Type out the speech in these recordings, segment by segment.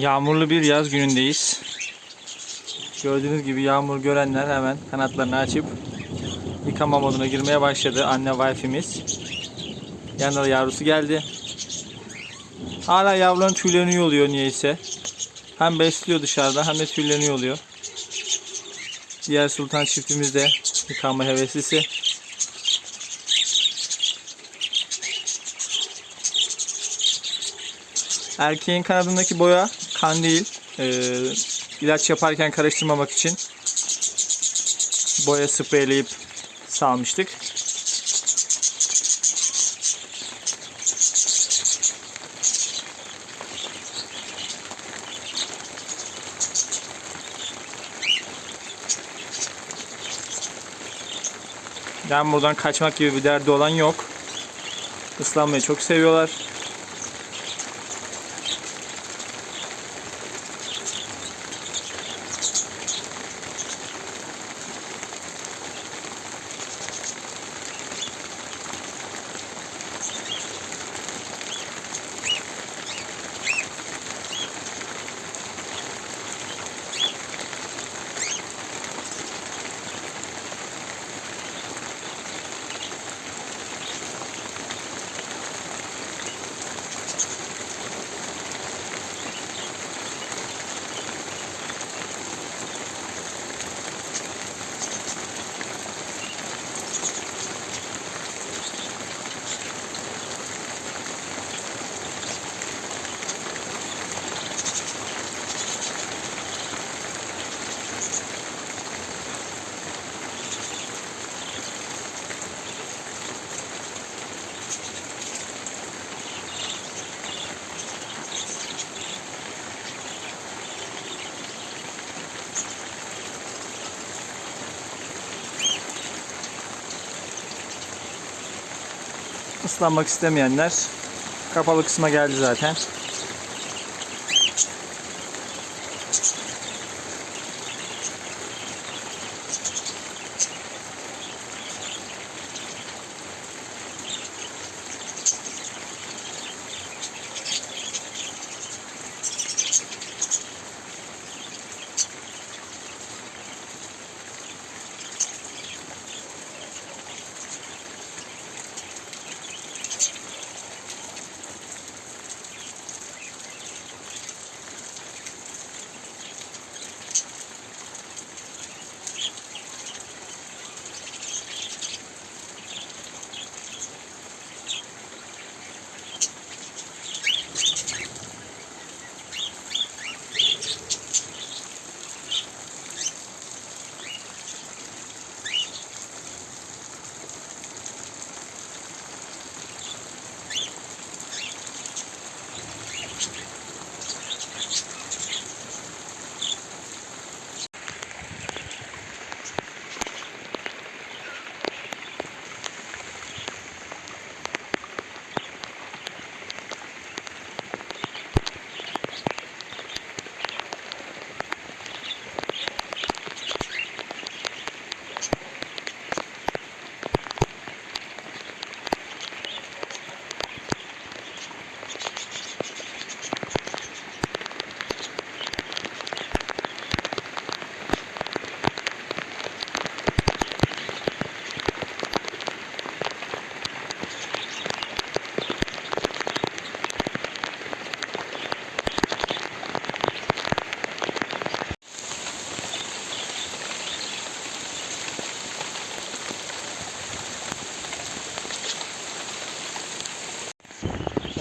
Yağmurlu bir yaz günündeyiz. Gördüğünüz gibi yağmur görenler hemen kanatlarını açıp yıkama moduna girmeye başladı. Anne wife'imiz. Yanında da yavrusu geldi. Hala yavruların tüylerini yoluyor niyeyse. Hem besliyor dışarıda hem de tüylerini yoluyor. Diğer sultan çiftimiz de yıkanma heveslisi. Erkeğin kanadındaki boya kan değil. Ee, ilaç yaparken karıştırmamak için boya spreyleyip salmıştık. Yağmurdan kaçmak gibi bir derdi olan yok. Islanmayı çok seviyorlar. Islanmak istemeyenler kapalı kısma geldi zaten.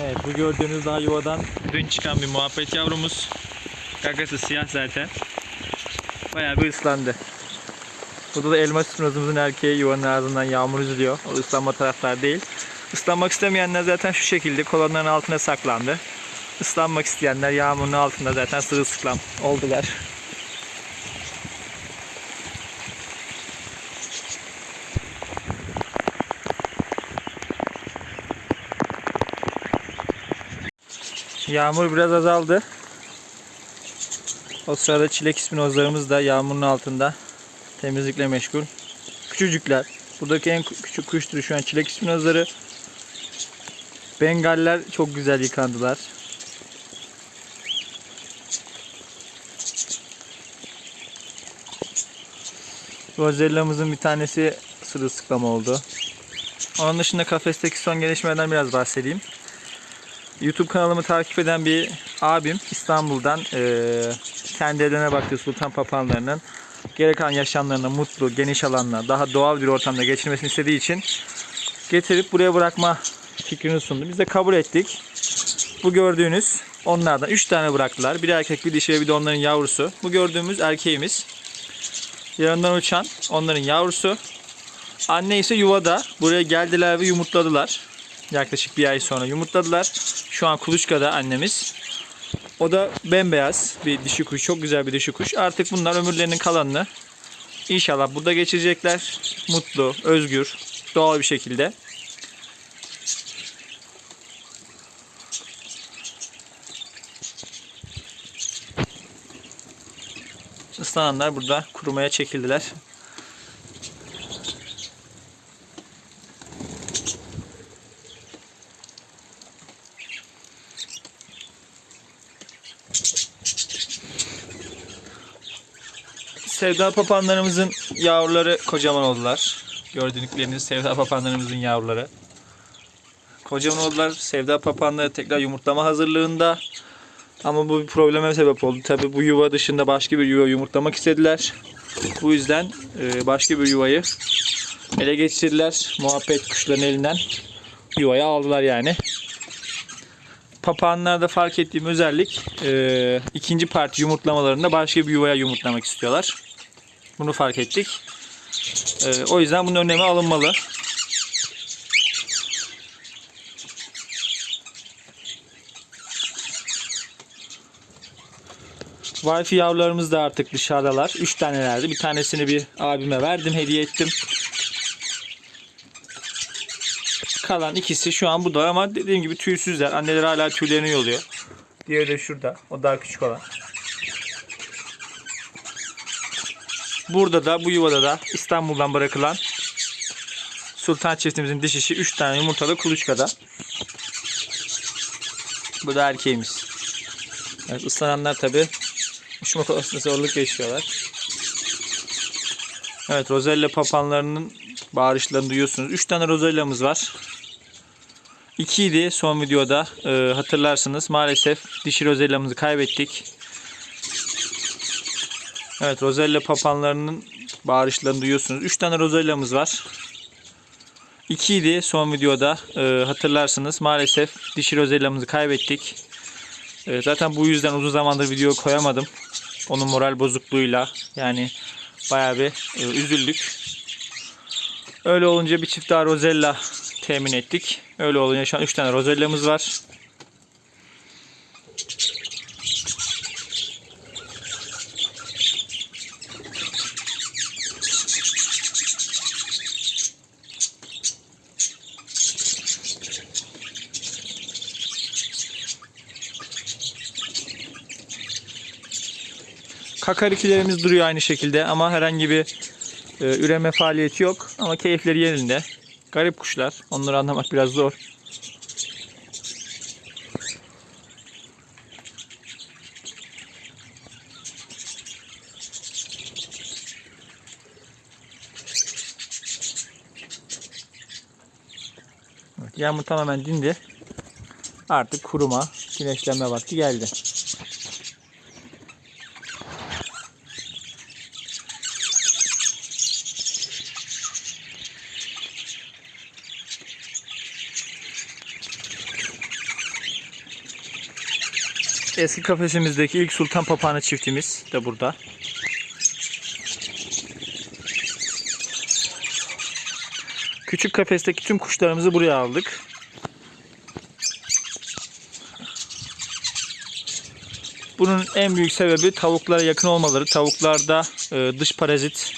Evet bu gördüğünüz daha yuvadan dün çıkan bir muhabbet yavrumuz. Gagası siyah zaten. Bayağı bir ıslandı. Burada da elma sütunuzumuzun erkeği yuvanın ağzından yağmur üzülüyor. O ıslanma taraftar değil. Islanmak istemeyenler zaten şu şekilde kolonların altına saklandı. Islanmak isteyenler yağmurun altında zaten sırılsıklam oldular. Yağmur biraz azaldı. O sırada çilek ispinozlarımız da yağmurun altında temizlikle meşgul. Küçücükler. Buradaki en küçük kuş türü şu an çilek ispinozları. Bengaller çok güzel yıkandılar. Rozellamızın bir tanesi sırılsıklam oldu. Onun dışında kafesteki son gelişmelerden biraz bahsedeyim. YouTube kanalımı takip eden bir abim İstanbul'dan eee kendi evlerine baktığı sultan papağanlarının gereken yaşamlarını mutlu, geniş alanla, daha doğal bir ortamda geçirmesini istediği için getirip buraya bırakma fikrini sundu. Biz de kabul ettik. Bu gördüğünüz onlardan 3 tane bıraktılar. Bir erkek, bir dişi ve bir de onların yavrusu. Bu gördüğümüz erkeğimiz. Yanından uçan onların yavrusu. Anne ise yuvada. Buraya geldiler ve yumurtladılar. Yaklaşık bir ay sonra yumurtladılar. Şu an kuluçkada annemiz. O da bembeyaz bir dişi kuş. Çok güzel bir dişi kuş. Artık bunlar ömürlerinin kalanını inşallah burada geçirecekler. Mutlu, özgür, doğal bir şekilde. Islananlar burada kurumaya çekildiler. Sevda papağanlarımızın yavruları kocaman oldular. Gördükleriniz sevda papağanlarımızın yavruları. Kocaman oldular. Sevda papağanları tekrar yumurtlama hazırlığında. Ama bu bir probleme sebep oldu. Tabi bu yuva dışında başka bir yuva yumurtlamak istediler. Bu yüzden e, başka bir yuvayı ele geçirdiler. Muhabbet kuşların elinden yuvayı aldılar yani. Papağanlarda fark ettiğim özellik e, ikinci parti yumurtlamalarında başka bir yuvaya yumurtlamak istiyorlar. Bunu fark ettik. E, o yüzden bunun önlemi alınmalı. Wi-Fi yavrularımız da artık dışarıdalar. 3 tanelerdi. Bir tanesini bir abime verdim, hediye ettim. Kalan ikisi şu an burada ama dediğim gibi tüysüzler. Anneler hala tüylerini yoluyor. Diğeri de şurada. O daha küçük olan. Burada da bu yuvada da İstanbul'dan bırakılan Sultan çiftimizin dişişi 3 tane yumurtalı kuluçkada. Bu da erkeğimiz. Evet, ıslananlar tabi uçma konusunda zorluk yaşıyorlar. Evet rozella papanlarının bağırışlarını duyuyorsunuz. 3 tane rozellamız var. 2 idi son videoda e, hatırlarsınız. Maalesef dişi rozellamızı kaybettik. Evet rozella papanlarının bağırışlarını duyuyorsunuz. 3 tane rozellamız var. 2 idi son videoda e, hatırlarsınız. Maalesef dişi rozellamızı kaybettik. E, zaten bu yüzden uzun zamandır video koyamadım. Onun moral bozukluğuyla yani bayağı bir e, üzüldük. Öyle olunca bir çift daha rozella temin ettik. Öyle olunca şu an 3 tane rozellamız var. Kakarikilerimiz duruyor aynı şekilde ama herhangi bir e, üreme faaliyeti yok. Ama keyifleri yerinde. Garip kuşlar. Onları anlamak biraz zor. Evet, yağmur tamamen dindi. Artık kuruma, güneşlenme vakti geldi. Eski kafesimizdeki ilk sultan papağanı çiftimiz de burada. Küçük kafesteki tüm kuşlarımızı buraya aldık. Bunun en büyük sebebi tavuklara yakın olmaları. Tavuklarda e, dış parazit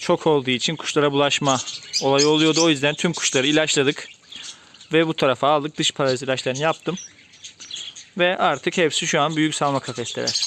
çok olduğu için kuşlara bulaşma olayı oluyordu. O yüzden tüm kuşları ilaçladık. Ve bu tarafa aldık. Dış parazit ilaçlarını yaptım. Ve artık hepsi şu an büyük salma kafesteler.